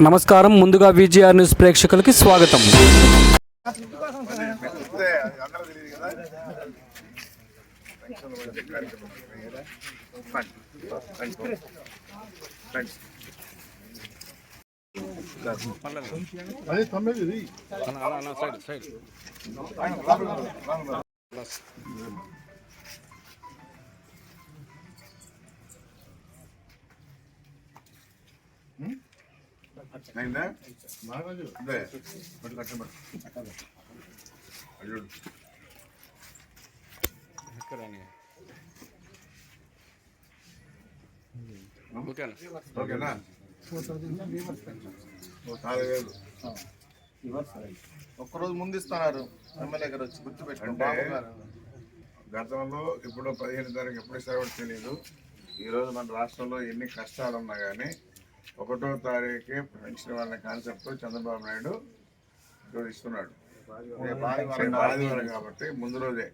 నమస్కారం. ముందుగా VGR news ప్రేక్షకులకి స్వాగతం. సైడ్ సైడ్ అయిందా? పట్టు, పట్టు. ఓకేనా? ఒక్కరోజు ముందు ఇస్తున్నారు ఎమ్మెల్యే గారు వచ్చి గుర్తుపెట్టుకోండి అంటే గతంలో ఇప్పుడు పదిహేను తారీఖు ఎప్పుడు ఇస్తారో తెలియదు ఈరోజు మన రాష్ట్రంలో ఎన్ని కష్టాలు ఉన్నా కానీ ఒకటో తారీఖు పెన్షన్ వాళ్ళ కాన్సెప్ట్ చంద్రబాబు నాయుడు రేపు ఆదివారం కాబట్టి ముందు రోజే.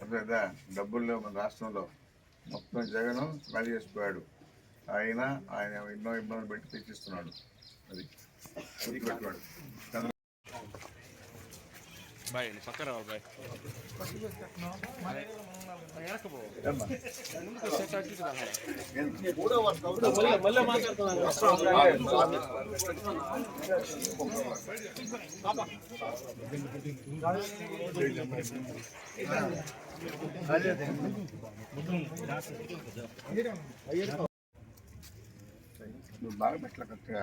అర్థమైందా? డబ్బులు లేవు మన రాష్ట్రంలో మొత్తం జగన్ ఖాళీ చేసిపోయాడు. ఆయన ఆయన ఎన్నో ఇబ్బందులు పెట్టి తెచ్చిస్తున్నాడు అది గుర్తుపెట్టుకోడు. బాయ్ నీ పక్కన రావాలి బాయ్ నువ్వు బాగా పెట్టలే కరెక్ట్గా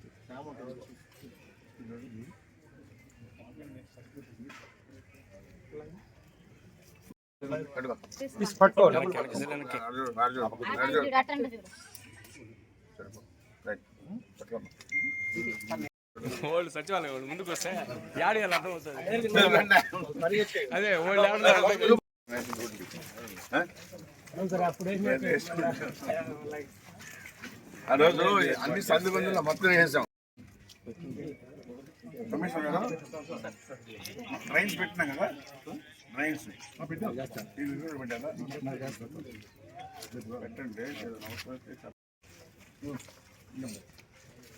వాళ్ళు సచివాలయం వాళ్ళు ముందుకు వస్తే యాడి వాళ్ళు అర్థం అవుతుంది అదే ఎవరు ఆ రోజు అన్ని సందు మొత్తం వేసాం కమిషన్ కదా? ట్రైన్స్ పెట్టినాం కదా? పెట్టారా పెట్టండి.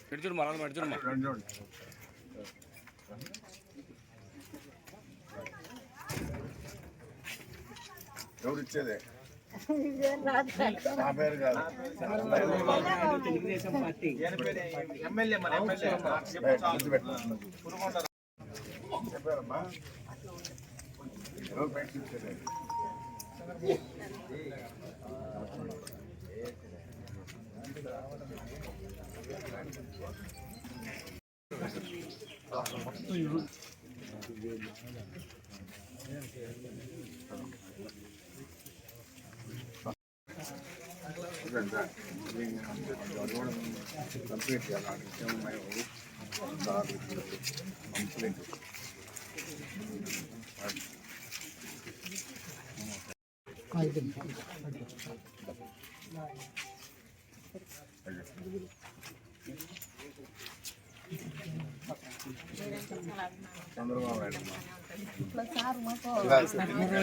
పెడుచుడు మళ్ళీ చూడండి. ఎవరు ఇచ్చేదే? నా పేరు కాదు ఎమ్మెల్యే మన ఎమ్మెల్యే చెప్పారమ్మా ఎవరు పెన్షన్ ఇచ్చేదే కంప్లీట్ చేయాలి కంప్లీట్ చంద్రబాబు నాయుడు అటువంటి ఇప్పుడు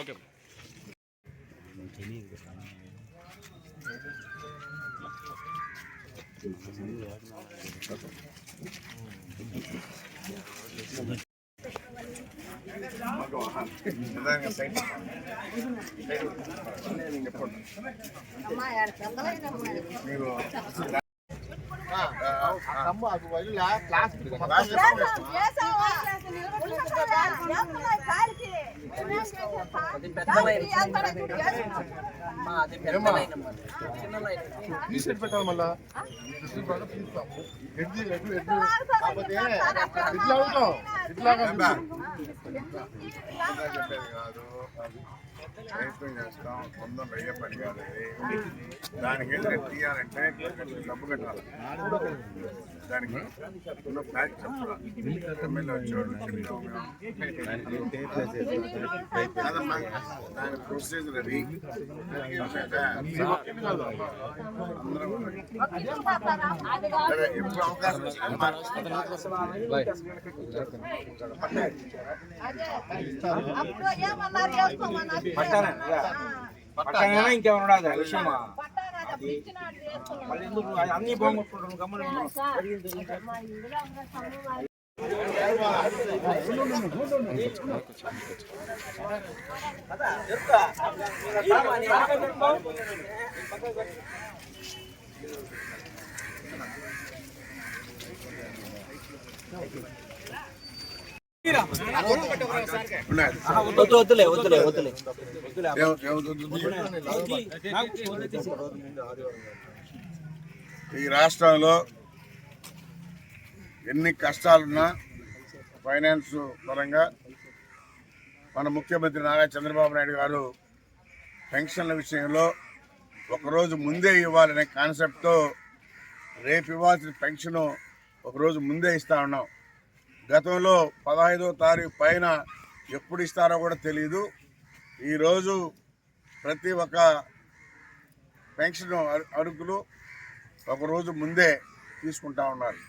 ఓకే Thank you. ఉన్న- ఉన్న- ఉన్నమ్మా. అన్నీ. ఇరవై రీసెట్ పెట్టాలి మళ్ళా? ఎడ్జి కాకపోతే ఇట్లా అవుతాం ఇట్లా కాదు. ప్రయత్నం చేస్తాం కొందం వెయ్య పని కాదు ఇది దానికి ఏదైనా తీయాలంటే డబ్బు కట్టాలి దానికి ఉన్న ప్యాక్ చెప్పాలి ఎమ్మెల్యే వచ్చేవాడు చెప్తాం మేము. కాదమ్మా, దాని ప్రొసీజర్ అది అందరం సరే ఎప్పుడు అవకాశం వచ్చిందమ్మా అప్పుడు ఏమన్నారు பட்டானா பட்டானா இங்க வரக்கூடாது விஷயமா அன்னி போங்க கம்மல் Thank you. వద్దు వద్దులే వద్దులే వద్దులే ఈ రాష్ట్రంలో ఎన్ని కష్టాలున్నా ఫైనాన్స్ పరంగా మన ముఖ్యమంత్రి నారా చంద్రబాబు నాయుడు గారు పెన్షన్ల విషయంలో ఒకరోజు ముందే ఇవ్వాలనే కాన్సెప్ట్తో రేపు ఇవ్వాల్సిన పెన్షన్ ఒకరోజు ముందే ఇస్తా ఉన్నాం. గతంలో పదహైదో తారీఖు పైన ఎప్పుడు ఇస్తారో కూడా తెలియదు ఈరోజు ప్రతి ఒక్క పెన్షన్ అరుకులు ఒకరోజు ముందే తీసుకుంటా ఉన్నారు.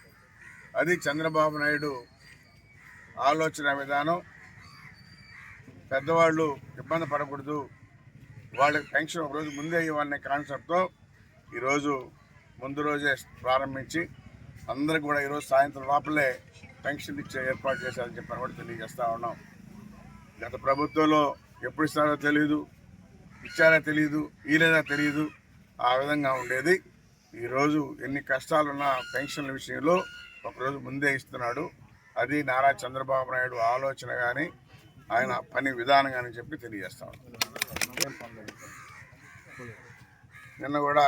అది చంద్రబాబు నాయుడు ఆలోచన విధానం. పెద్దవాళ్ళు ఇబ్బంది పడకూడదు. వాళ్ళకి పెన్షన్ ఒకరోజు ముందే ఇవ్వాలనే కాన్సెప్ట్తో ఈరోజు ముందు రోజే ప్రారంభించి అందరికి కూడా ఈరోజు సాయంత్రం లోపలే పెన్షన్ ఇచ్చే ఏర్పాటు చేశారని చెప్పి కూడా తెలియజేస్తూ ఉన్నాం. గత ప్రభుత్వంలో ఎప్పుడు ఇస్తారో తెలియదు ఇచ్చారో తెలియదు ఇలేదా తెలియదు ఆ విధంగా ఉండేది. ఈరోజు ఎన్ని కష్టాలున్న పెన్షన్ల విషయంలో ఒకరోజు ముందే ఇస్తున్నాడు. అది నారా చంద్రబాబు నాయుడు ఆలోచన కానీ ఆయన పని విధానం కానీ చెప్పి తెలియజేస్తా నిన్న కూడా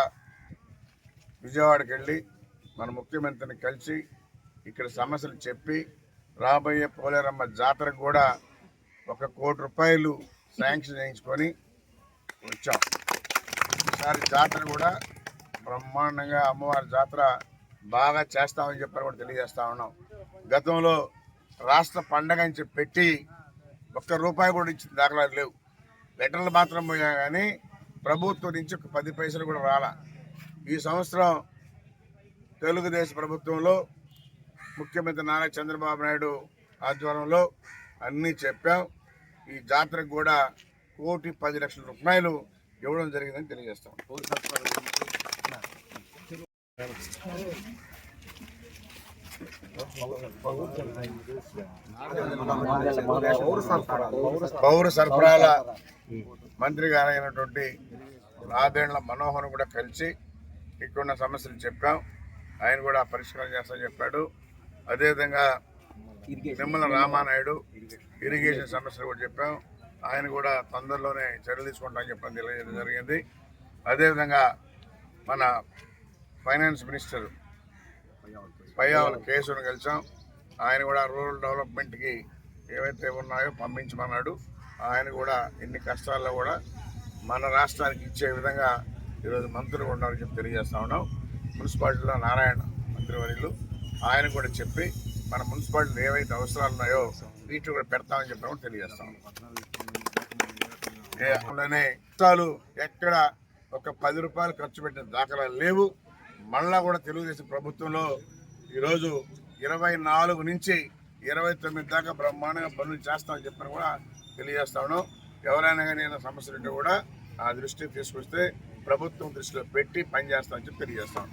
విజయవాడకి వెళ్ళి మన ముఖ్యమంత్రిని కలిసి ఇక్కడ సమస్యలు చెప్పి రాబోయే పోలేరమ్మ జాతరకు కూడా ఒక కోటి రూపాయలు శాంక్షన్ చేయించుకొని వచ్చాం. ఈసారి జాతర కూడా బ్రహ్మాండంగా అమ్మవారి జాతర బాగా చేస్తామని చెప్పని కూడా తెలియజేస్తా ఉన్నాం. గతంలో రాష్ట్ర పండగ అని చెప్పి పెట్టి ఒక్క రూపాయి కూడా ఇచ్చిన దాఖలాలు లేవు. లెటర్లు మాత్రం పోయా కానీ ప్రభుత్వం నుంచి ఒక పది పైసలు కూడా రాలా. ఈ సంవత్సరం తెలుగుదేశం ప్రభుత్వంలో ముఖ్యమంత్రి నారా చంద్రబాబు నాయుడు ఆధ్వర్యంలో అన్నీ చెప్పాం. ఈ జాతరకు కూడా కోటి పది లక్షల రూపాయలు ఇవ్వడం జరిగిందని తెలియజేస్తాం. పౌర సరఫరాల మంత్రి గారైనటువంటి నాదేండ్ల మనోహర్ కూడా కలిసి ఇక్కడున్న సమస్యలు చెప్పాం. ఆయన కూడా పరిష్కారం చేస్తా చెప్పాడు. అదేవిధంగా నిమ్మల రామానాయుడు ఇరిగేషన్ సమస్యలు కూడా చెప్పాం. ఆయన కూడా తొందరలోనే చర్యలు తీసుకుంటామని చెప్పడం తెలియజేయడం జరిగింది. అదేవిధంగా మన ఫైనాన్స్ మినిస్టర్ పయ్యావుల కేసును కలిసాం. ఆయన కూడా రూరల్ డెవలప్మెంట్కి ఏవైతే ఉన్నాయో పంపించమన్నాడు. ఆయన కూడా ఎన్ని కష్టాల్లో కూడా మన రాష్ట్రానికి ఇచ్చే విధంగా ఈరోజు మంత్రులు ఉన్నారని చెప్పి తెలియజేస్తా ఉన్నాం. మున్సిపాలిటీలో నారాయణ మంత్రివర్యులు. ఆయన కూడా చెప్పి మన మున్సిపాలిటీలు ఏవైతే అవసరాలు ఉన్నాయో వీటిని కూడా పెడతామని చెప్పాము తెలియజేస్తాం. ఏ కష్టాలు ఎక్కడ ఒక పది రూపాయలు ఖర్చు పెట్టిన దాఖలాలు లేవు. మళ్ళా కూడా తెలుగుదేశం ప్రభుత్వంలో ఈరోజు ఇరవై నాలుగు నుంచి ఇరవై తొమ్మిది దాకా బ్రహ్మాండంగా పనులు చేస్తామని చెప్పని కూడా తెలియజేస్తాను ఎవరైనా కానీ ఏదైనా సమస్యలు ఉంటే కూడా ఆ దృష్టికి తీసుకొస్తే ప్రభుత్వం దృష్టిలో పెట్టి పనిచేస్తామని చెప్పి తెలియజేస్తాను